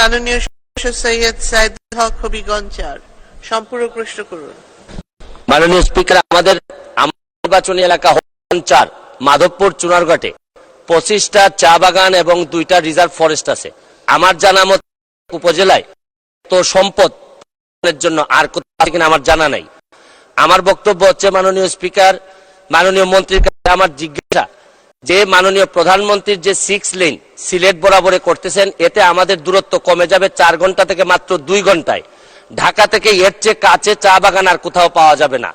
মাননীয় সৈয়দ সাইদ হক হবিগঞ্জার সম্পূরক প্রশ্ন করুন। মাননীয় স্পিকার, আমাদের নির্বাচনী এলাকা চার, মাধবপুর, চুনারঘাটে। পঁচিশটা চা বাগান এবং দুইটা রিজার্ভ ফরেস্ট আছে। আমার জানা মত উপজেলায় তো সম্পদ জন্য আর কোথাও কিনা আমার জানা নাই। আমার বক্তব্য হচ্ছে, মাননীয় স্পিকার, মাননীয় মন্ত্রীর কাছে আমার জিজ্ঞাসা। যে মাননীয় প্রধানমন্ত্রীর যে সিক্স লেন সিলেট বরাবরে করতেছেন, এতে আমাদের দূরত্ব কমে যাবে চার ঘণ্টা থেকে মাত্র দুই ঘন্টায়। ঢাকা থেকে এর চেয়ে কাছে চা বাগান আর কোথাও পাওয়া যাবে না।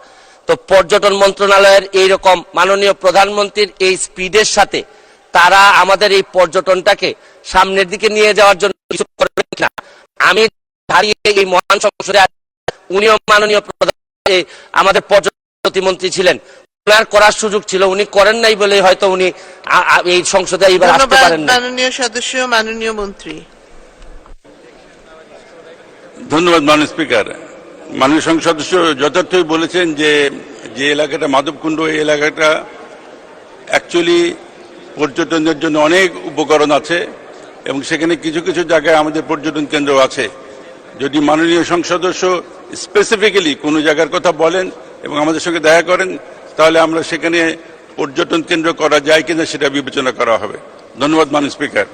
তো পর্যটন মন্ত্রণালয়ের এইরকম মাননীয় প্রধানমন্ত্রীর এই স্পিডের সাথে তারা আমাদের এই পর্যটনটাকে সামনের দিকে নিয়ে যাওয়ার জন্য কিছু কিনা, আমি এই মহান সংসদে উনিও মাননীয় আমাদের পর্যটন প্রতিমন্ত্রী ছিলেন। ওনার করার সুযোগ ছিল উনি করেন নাই বলে হয়তো উনি এই সংসদে এইবার আসতে পারেন না মাননীয় সদস্য মাননীয় মন্ত্রী। ধন্যবাদ মাননীয় স্পিকার। মাননীয় সংসদ সদস্য যথার্থই বলেছেন যে যে এলাকাটা মাধবকুণ্ড এই এলাকাটা অ্যাকচুয়ালি পর্যটনের জন্য অনেক উপকরণ আছে এবং সেখানে কিছু কিছু জায়গায় আমাদের পর্যটন কেন্দ্র আছে। যদি মাননীয় সংসদ সদস্য স্পেসিফিক্যালি কোনো জায়গার কথা বলেন এবং আমাদের সঙ্গে দেখা করেন তাহলে আমরা সেখানে পর্যটন কেন্দ্র করা যায় কিনা সেটা বিবেচনা করা হবে। ধন্যবাদ মান স্পিকার।